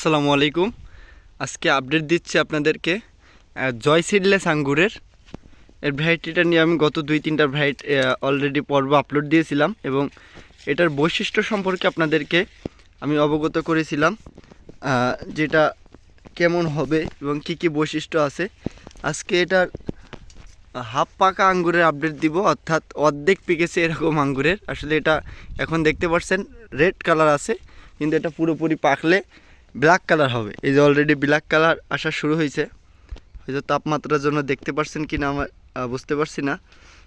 আসসালামু আলাইকুম। আজকে আপডেট দিচ্ছি আপনাদেরকে জয় সিডলেস আঙ্গুরের। এর ভ্যারাইটিটা নিয়ে আমি গত দুই, তিনটা ভ্যারাইটি অলরেডি পর্ব আপলোড দিয়েছিলাম এবং এটার বৈশিষ্ট্য সম্পর্কে আপনাদেরকে আমি অবগত করেছিলাম যেটা কেমন হবে এবং কি কি বৈশিষ্ট্য আছে। আজকে এটার হাফ পাকা আঙ্গুরের আপডেট দিব, অর্থাৎ অর্ধেক পেকেছে এরকম আঙ্গুরের। আসলে এটা এখন দেখতে পাচ্ছেন রেড কালার আছে, কিন্তু এটা পুরোপুরি পাকলে ব্ল্যাক কালার হবে। এই যে অলরেডি ব্ল্যাক কালার আসা শুরু হয়েছে। হয়তো তাপমাত্রার জন্য দেখতে পাচ্ছেন কি না আমার বুঝতে পারছি না।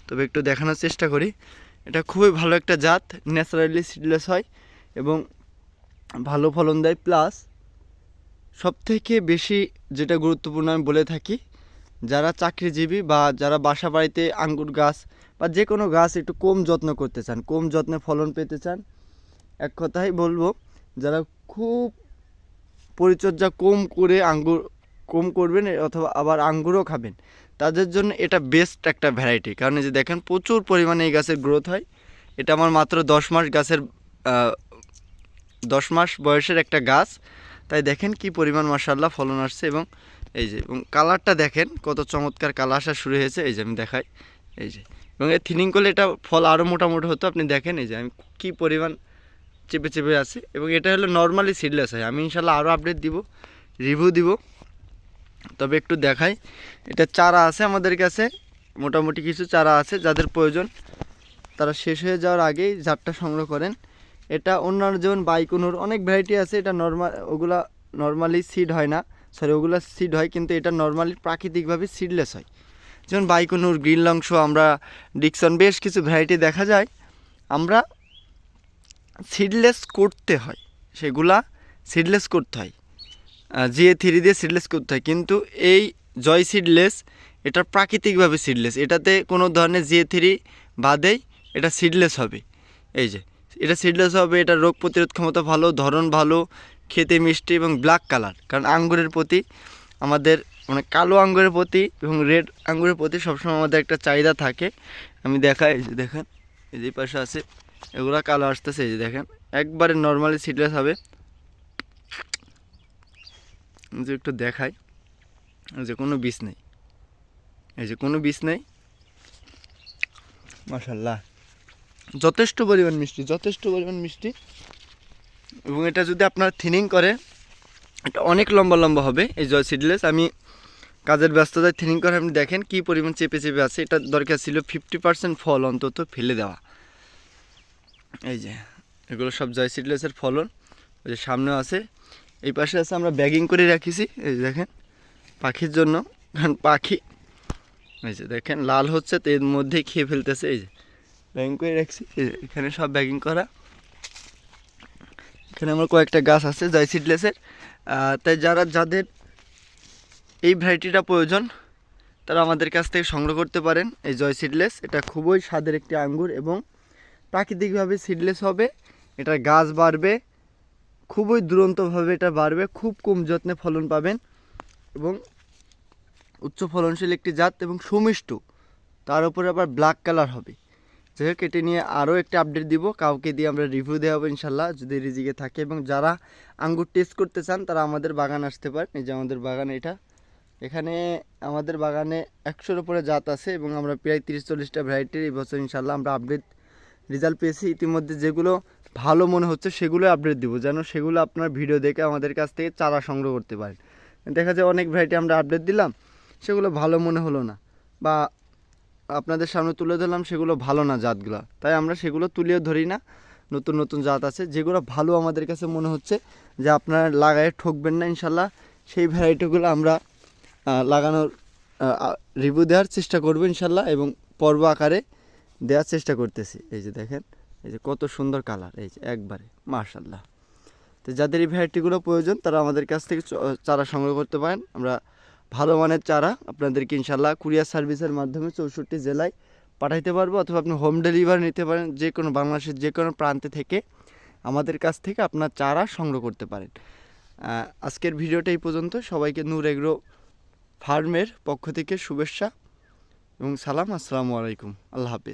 তবে একটু দেখানোর চেষ্টা করি। এটা খুবই ভালো একটা জাত ন্যাচারালি সিডলেস হয় এবং ভালো ফলন দেয়। প্লাস সবথেকে বেশি যেটা গুরুত্বপূর্ণ আমি বলে থাকি, যারা চাকরিজীবী বা যারা বাসা বাড়িতে আঙ্গুর গাছ বা যে কোনো গাছ একটু কম যত্ন করতে চান, কম যত্নে ফলন পেতে চান, এক কথাই বলব, যারা খুব পরিচর্যা কম করে আঙ্গুর কম করবেন, অথবা আবার আঙ্গুরও খাবেন। তাদের জন্য এটা বেস্ট একটা ভ্যারাইটি কারণ যে দেখেন, প্রচুর পরিমাণে এই গাছের গ্রোথ হয়। এটা আমার মাত্র দশ মাস গাছের দশ মাস বয়সের একটা গাছ। তাই দেখেন কি পরিমাণ মাসাল্লাহ ফলন আসছে এবং এই যে, এবং কালারটা দেখেন, কত চমৎকার কালার আসা শুরু হয়েছে। এই যে আমি দেখাই, এই যে। এবং এই থিনিং করলে এটা ফল আরও মোটামুটি হতো। আপনি দেখেন এই যে আমি কী পরিমাণ চেপে চেপে আছে এবং এটা হলো নর্মালি সিডলেস হয়। আমি ইনশাল্লাহ আরও আপডেট দিব রিভিউ দিব। তবে একটু দেখাই, এটা চারা আছে আমাদের কাছে, মোটামুটি কিছু চারা আছে যাদের প্রয়োজন। তারা শেষ হয়ে যাওয়ার আগেই জারটা সংগ্রহ করেন। এটা অন্যান্য যেমন বাইকুনুর অনেক ভ্যারাইটি আছে, এটা নর্মাল ওগুলা নর্মালি সিড হয় না। সরি ওগুলা সিড হয়, কিন্তু এটা নর্মালি প্রাকৃতিকভাবে সিডলেস হয়। যেমন বাইকুনুর গ্রিন লংস আমরা ডিকসন, বেশ কিছু ভ্যারাইটি দেখা যায়। আমরা সিডলেস করতে হয়, সেগুলা সিডলেস করতে হয়। জিএ থ্রি দিয়ে সিডলেস করতে হয়। কিন্তু এই জয় সিডলেস এটা প্রাকৃতিকভাবে সিডলেস এটাতে কোনো ধরনের জিএ থ্রি বাদেই এটা সিডলেস হবে। এই যে, এটা সিডলেস হবে, এটা রোগ প্রতিরোধ ক্ষমতা ভালো, ধরন ভালো, খেতে মিষ্টি এবং ব্ল্যাক কালার কারণ আঙ্গুরের প্রতি আমাদের মানে কালো আঙ্গুরের প্রতি এবং রেড আঙ্গুরের প্রতি সবসময় আমাদের একটা চাহিদা থাকে। আমি দেখাই, এই যে দেখেন, এই যে পাশে আছে। এগুলা কালো আসতেছে, এই যে দেখেন। একবারে নর্মালি সিডলেস হবে। যে একটু দেখাই। যে কোনো বিষ নেই। এই যে কোনো বিষ নেই। মাশাল্লাহ যথেষ্ট পরিমাণ মিষ্টি, যথেষ্ট পরিমাণ মিষ্টি। এবং এটা যদি আপনার থিনিং করে, এটা অনেক লম্বা লম্বা হবে, এই জয় সিডলেস আমি কাজের ব্যস্ততায় থিনিং করে আপনি দেখেন কি পরিমাণ চেপে চেপে আছে। এটা দরকার ছিল ফিফটি পার্সেন্ট ফল অন্তত ফেলে দেওয়া। এই যে, এগুলো সব জয় সিডলেসের ফলন, ওই যে সামনেও আছে। এই পাশে আছে আমরা ব্যাগিং করে রাখিছি, এই দেখেন, পাখির জন্য, কারণ পাখি, এই যে দেখেন, লাল হচ্ছে তো এর মধ্যেই খেয়ে ফেলতেছে, এই যে, ব্যাগিং করে রাখছি এখানে সব ব্যাগিং করা। এখানে আমার কয়েকটা গাছ আছে জয় সিডলেসের তাই যারা, যাদের এই ভ্যারাইটিটা প্রয়োজন, তারা আমাদের কাছ থেকে সংগ্রহ করতে পারেন। এই জয় সিডলেস, এটা খুবই স্বাদের একটি আঙ্গুর এবং প্রাকৃতিকভাবে সিডলেস হবে, এটার গাছ বাড়বে, খুবই দুরন্তভাবে এটা বাড়বে, খুব কম যত্নে ফলন পাবেন এবং উচ্চ ফলনশীল একটি জাত এবং সুমিষ্ট, তার উপরে আবার ব্ল্যাক কালার হবে। যাই হোক, এটি নিয়ে আরও একটি আপডেট দিব, কাউকে দিয়ে আমরা রিভিউ দেওয়া হবে ইনশাল্লাহ যদি রিজিকে থাকে এবং যারা আঙ্গুর টেস্ট করতে চান, তারা আমাদের বাগান আসতে পারেন, এই যে আমাদের বাগান এটা। এখানে আমাদের বাগানে একশোর উপরে জাত আছে এবং আমরা প্রায় তিরিশ চল্লিশটা ভ্যারাইটির এই বছর ইনশাল্লাহ আমরা আপডেট রেজাল্ট পেয়েছি, ইতিমধ্যে যেগুলো ভালো মনে হচ্ছে সেগুলো আপডেট দিব, যেন সেগুলো আপনার ভিডিও দেখে আমাদের কাছ থেকে চারা সংগ্রহ করতে পারেন। দেখা যায় অনেক ভ্যারাইটি আমরা আপডেট দিলাম, সেগুলো ভালো মনে হলো না বা আপনাদের সামনে তুলে ধরলাম, সেগুলো ভালো না জাতগুলো। তাই আমরা সেগুলো তুলেও ধরি না, নতুন নতুন জাত আছে, যেগুলো ভালো আমাদের কাছে মনে হচ্ছে যে আপনারা লাগায় ঠকবেন না ইনশাল্লাহ। সেই ভ্যারাইটিগুলো আমরা লাগানোর রিভিউ দেওয়ার চেষ্টা করব ইনশাল্লাহ এবং পর্ব আকারে দেওয়ার চেষ্টা করতেছি। এই যে দেখেন, এই যে কত সুন্দর কালার, এই যে একবারে মার্শাল্লাহ তো যাদের এই ভ্যারাইটিগুলো প্রয়োজন, তারা আমাদের কাছ থেকে চারা সংগ্রহ করতে পারেন। আমরা ভালো মানের চারা আপনাদেরকে ইনশাল্লাহ কুরিয়ার সার্ভিসের মাধ্যমে চৌষট্টি জেলায় পাঠাইতে পারব, অথবা আপনি হোম ডেলিভারি নিতে পারেন যে কোনো বাংলাদেশের যে কোনো প্রান্তে থেকে আমাদের কাছ থেকে আপনার চারা সংগ্রহ করতে পারেন। আজকের ভিডিওটা এই পর্যন্ত। সবাইকে নূর এগ্রো ফার্মের পক্ষ থেকে শুভেচ্ছা এবং সালাম। আসসালামু আলাইকুম। আল্লাহ হাফিজ।